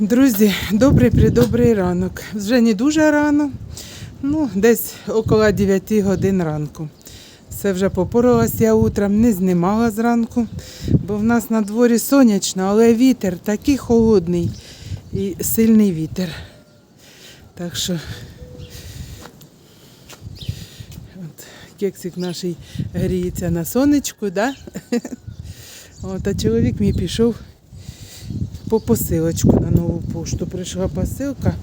Друзі, добрий придобрий ранок. Вже не дуже рано, ну, десь около 9 годин ранку. Все вже попоралась я утром, не знімала зранку, бо в нас на дворі сонячно, але вітер такий холодний і сильний вітер. Так що от, кексик наш гріється на сонечку, да? От, а чоловік мій пішов по посилочку на нову пошту. Прийшла посилка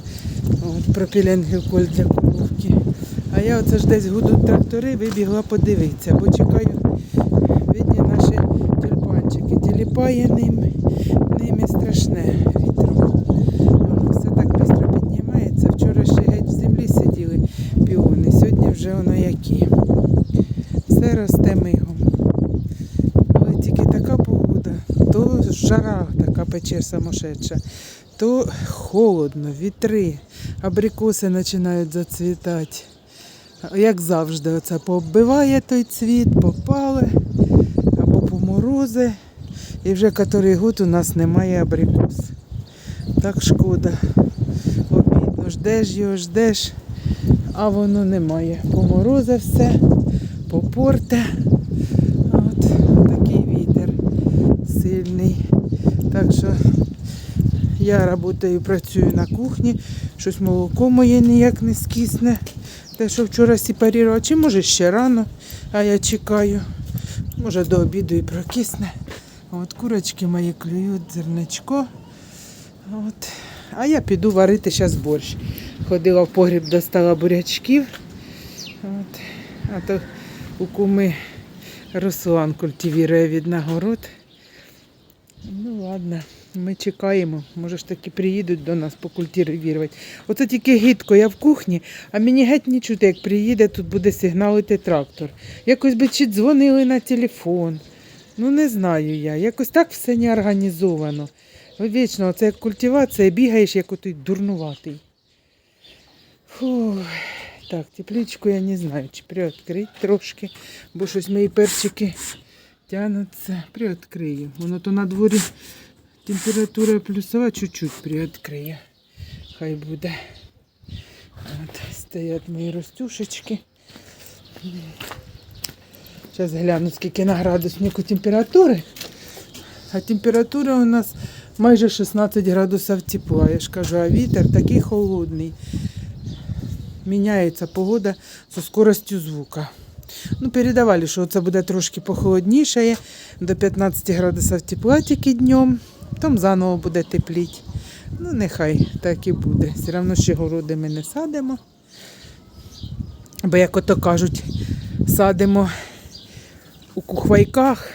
от, про пілінгіколь для кукурудки. А я оце ж десь гудуть трактори, вибігла подивитися, бо чекаю видні наші тюльпанчики. Тіліпає ними, ними страшне вітром. Воно все так швидко піднімається. Вчора ще геть в землі сиділи піони, сьогодні вже воно які. Все росте мигом. Але тільки така погода, то жара така пече самошедша, то холодно, вітри, абрикоси починають зацвітати. Як завжди, оце пооббиває той цвіт, попали або поморози. І вже котрий год у нас немає абрикос. Так шкода. Обідно, ждеш його, ждеш, а воно немає. Поморози все, попорте. От такий вітер сильний. Так що я працюю, працюю на кухні, щось молоко моє ніяк не скисне. Те, що вчора сепарувала, чи може ще рано, а я чекаю. Може до обіду і прокисне. От курочки мої клюють, зерничко. От. А я піду варити зараз борщ. Ходила в погріб, достала бурячків. От. А то у куми Руслан культивірує від нагород. Ладно, ми чекаємо. Може ж таки приїдуть до нас покультивувати. Оце тільки гидко, я в кухні, а мені геть не чути, як приїде, тут буде сигналити трактор. Якось би чи дзвонили на телефон. Ну не знаю я. Якось так все не організовано. Вічно, це як культивація, бігаєш, як отой дурнуватий. Фух. Так, тепличку я не знаю, чи приоткрити трошки, бо щось мої перчики тянуться. Приоткрию. Воно то на дворі температура плюсова, чуть-чуть приоткриє. Хай буде. От, стоять мої ростюшечки. Зараз гляну, скільки на градуснику температури. А температура у нас майже 16 градусів тепла. Я ж кажу, а вітер такий холодний. Міняється погода зі скоростю звука. Ну, передавали, що це буде трошки похолодніше, до 15 градусів тепла тільки днем, там заново буде тепліть. Ну, нехай так і буде. Все одно ще городи ми не садимо. Бо, як ото кажуть, садимо у кухвайках,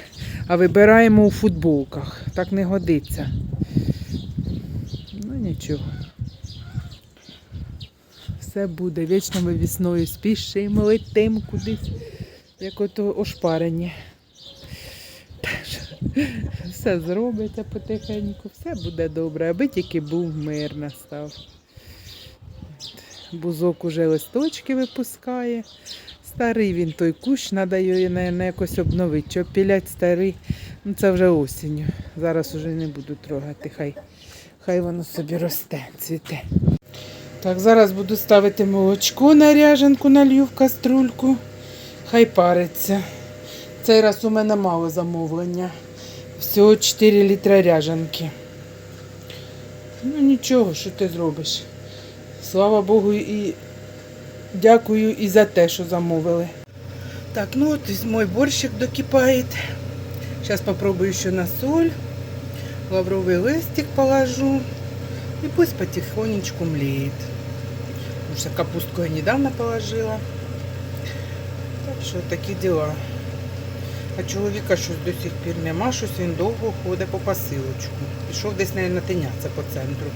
а вибираємо у футболках. Так не годиться. Ну нічого. Все буде. Вічно ми весною спішимо, летимо кудись, як ото ошпарені. Все зробиться потихеньку, все буде добре, аби тільки був мир настав. Бузок уже листочки випускає. Старий він той кущ, треба його якось обновити. Щоб пілять старий, ну це вже осінню. Зараз уже не буду трогати, хай, хай воно собі росте, цвіте. Так, зараз буду ставити молочко на ряженку, налью в каструльку. Хай париться. Цей раз у мене мало замовлення. Всього 4 літра ряженки. Ну нічого, що ти зробиш. Слава Богу, і дякую і за те, що замовили. Так, ну от мой борщик докипає. Зараз попробую ще на соль. Лавровый листик положу. И пусть потихонечку млеет. Потому что капустку я недавно положила. Так що такі діла. А чоловіка щось до сих пір нема, щось він довго ходить по посилочку. Пішов десь, мабуть, тиняться по центру.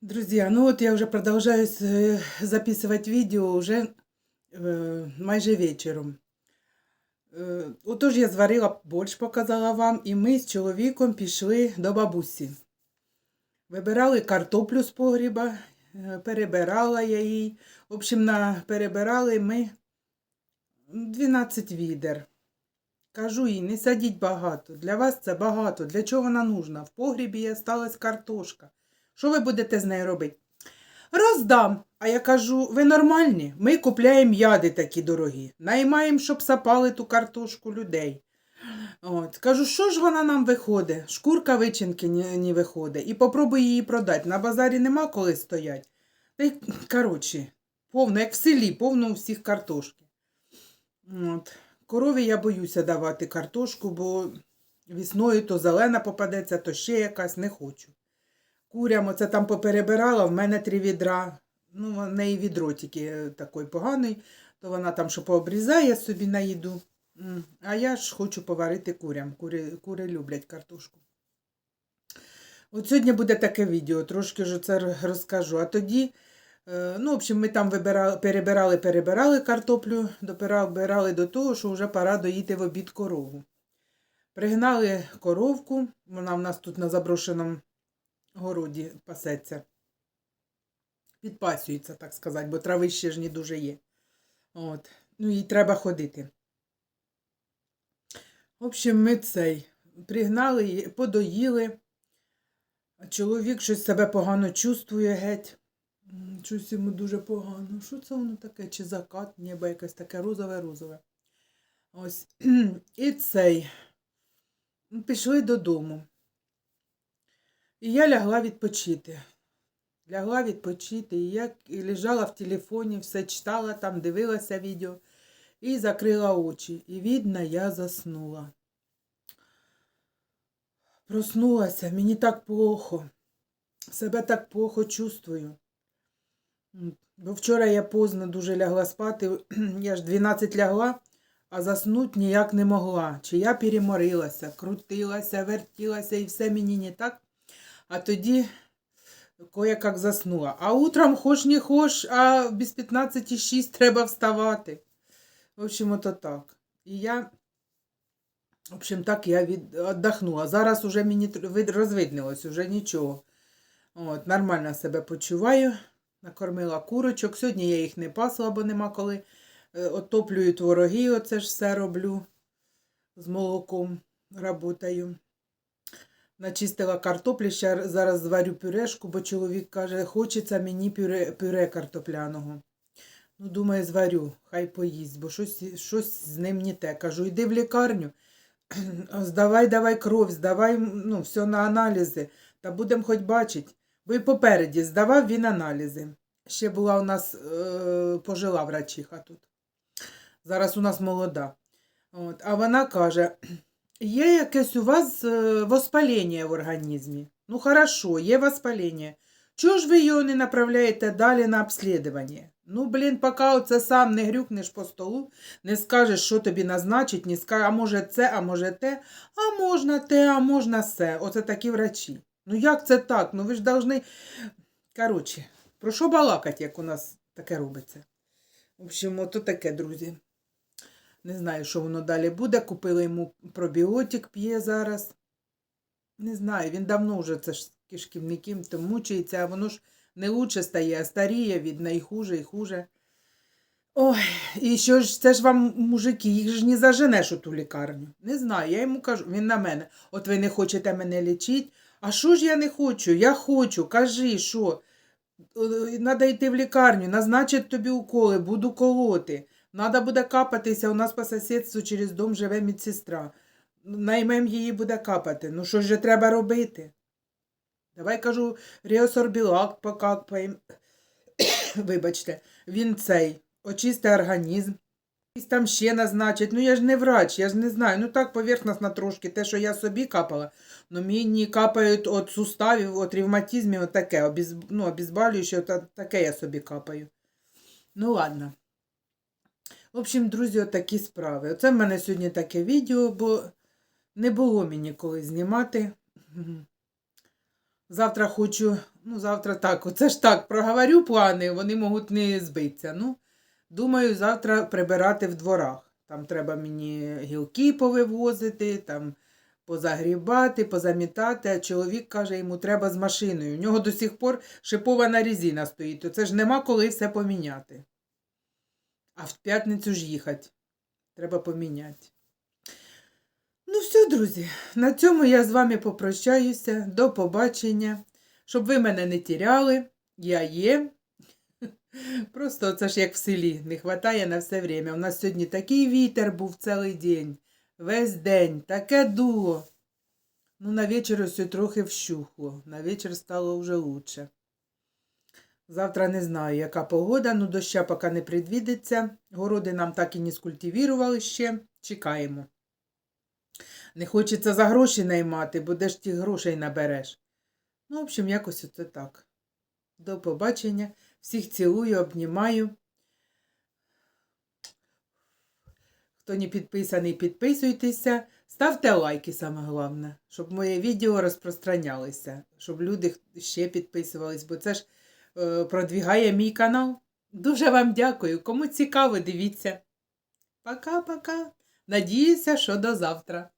Друзья, ну вот я уже продолжаю с- записывать видео уже е, майже вечором. Е, Отож я зварила борщ, показала вам, і ми з чоловіком пішли до бабусі. Вибирали картоплю з погріба, перебирала я її. В общем, на, перебирали ми 12 відер. Кажу їй, не садіть багато. Для вас це багато. Для чого вона нужна? В погрібі є сталась картошка. Що ви будете з нею робити? Роздам. А я кажу, ви нормальні? Ми купляємо яди такі дорогі. Наймаємо, щоб сапали ту картошку людей. От. Кажу, що ж вона нам виходить? Шкурка вичинки не, виходить. І попробуй її продати. На базарі нема коли стоять. Та й, коротше, повно, як в селі, повно у всіх картошки. От. Корові я боюся давати картошку, бо весною то зелена попадеться, то ще якась не хочу. Курям оце там поперебирала, в мене три відра. Ну, в неї відро тільки е, такий поганий, то вона там що пообрізає собі на їду. А я ж хочу поварити курям. Кури, кури люблять картошку. От сьогодні буде таке відео, трошки ж це розкажу. А тоді, е, ну, в общем, ми там вибирали, перебирали, перебирали картоплю, добирали до того, що вже пора доїти в обід корову. Пригнали коровку, вона в нас тут на заброшеному городі пасеться. Підпасюється, так сказати, бо трави ще ж не дуже є. От. Ну, їй треба ходити. В общем, ми цей пригнали, подоїли. Чоловік щось себе погано чувствує геть. Щось йому дуже погано. Що це воно таке? Чи закат? Небо якесь таке розове-розове. Ось. І цей. Пішли додому. І я лягла відпочити. Лягла відпочити, і я лежала в телефоні, все читала там, дивилася відео і закрила очі. І видно, я заснула. Проснулася, мені так плохо. Себе так плохо чувствую. Бо вчора я поздно дуже лягла спати, я ж 12 лягла, а заснуть ніяк не могла. Чи я переморилася, крутилася, вертілася і все мені не так. А тоді кое-как заснула. А утром хоч не хоч, а без 15,6 треба вставати. В общем, ото так. І я, в общем, так я від... віддохнула. Зараз уже мені розвиднилось, уже нічого. От, нормально себе почуваю. Накормила курочок. Сьогодні я їх не пасла, бо нема коли. Е, Отоплюю твороги, оце ж все роблю. З молоком работаю. Начистила картоплі, ще зараз зварю пюрешку, бо чоловік каже, хочеться мені пюре, пюре картопляного. Ну, думаю, зварю, хай поїсть, бо щось, щось з ним не те. Кажу, йди в лікарню, здавай, давай кров, здавай ну, все на аналізи, та будемо хоч бачити. Бо і попереді здавав він аналізи. Ще була у нас е, пожила врачиха тут. Зараз у нас молода. От, а вона каже, є якесь у вас е, воспалення в організмі. Ну, хорошо, є воспалення. Чого ж ви його не направляєте далі на обслідування? Ну, блін, поки оце сам не грюкнеш по столу, не скажеш, що тобі назначить, не скажеш, а може це, а може те, а можна те, а можна все. Оце такі врачі. Ну як це так? Ну ви ж должны. Коротше, про що балакати, як у нас таке робиться? В общем, ото таке, друзі. Не знаю, що воно далі буде. Купили йому пробіотик, п'є зараз. Не знаю, він давно вже це ж кишківником то мучається, а воно ж не лучше стає, а старіє, видно, і хуже, і хуже. Ой, і що ж, це ж вам, мужики, їх ж не заженеш у ту лікарню. Не знаю, я йому кажу, він на мене. От ви не хочете мене лічити. А що ж я не хочу? Я хочу, кажи, що? Треба йти в лікарню, назначать тобі уколи, буду колоти. Надо буде капатися, у нас по сусідству через дом живе медсестра. Наймем її буде капати. Ну що ж треба робити? Давай кажу, реосорбілак покапаємо. Вибачте, він цей, очисти організм. Якийсь там ще назначить. Ну я ж не врач, я ж не знаю. Ну так поверхностно трошки, те, що я собі капала, ну мені капають від суставів, від ревматизмів, от таке, обіз... ну, обезболююче, та- таке я собі капаю. Ну ладно. В общем, друзі, отакі справи. Оце в мене сьогодні таке відео, бо не було мені коли знімати. Завтра хочу, ну, завтра так, оце ж так, проговорю плани, вони можуть не збитися. Ну, думаю, завтра прибирати в дворах. Там треба мені гілки повивозити, там позагрібати, позамітати. А чоловік каже, йому треба з машиною. У нього до сих пор шипована резина стоїть. То це ж нема коли все поміняти. А в п'ятницю ж їхати. Треба поміняти. Все, друзі, на цьому я з вами попрощаюся. До побачення. Щоб ви мене не тіряли, я є. Просто це ж як в селі, не вистачає на все время. У нас сьогодні такий вітер був цілий день, весь день, таке дуло. Ну, на вечір ось трохи вщухло, на вечір стало вже лучше. Завтра не знаю, яка погода, ну доща поки не предвідиться. Городи нам так і не скультивірували ще. Чекаємо. Не хочеться за гроші наймати, бо де ж тих грошей набереш. Ну, в общем, якось оце так. До побачення. Всіх цілую, обнімаю. Хто не підписаний, підписуйтеся. Ставте лайки, саме головне, щоб моє відео розпространялося, щоб люди ще підписувались, бо це ж е, продвігає мій канал. Дуже вам дякую. Кому цікаво, дивіться. Пока-пока. Надіюся, що до завтра.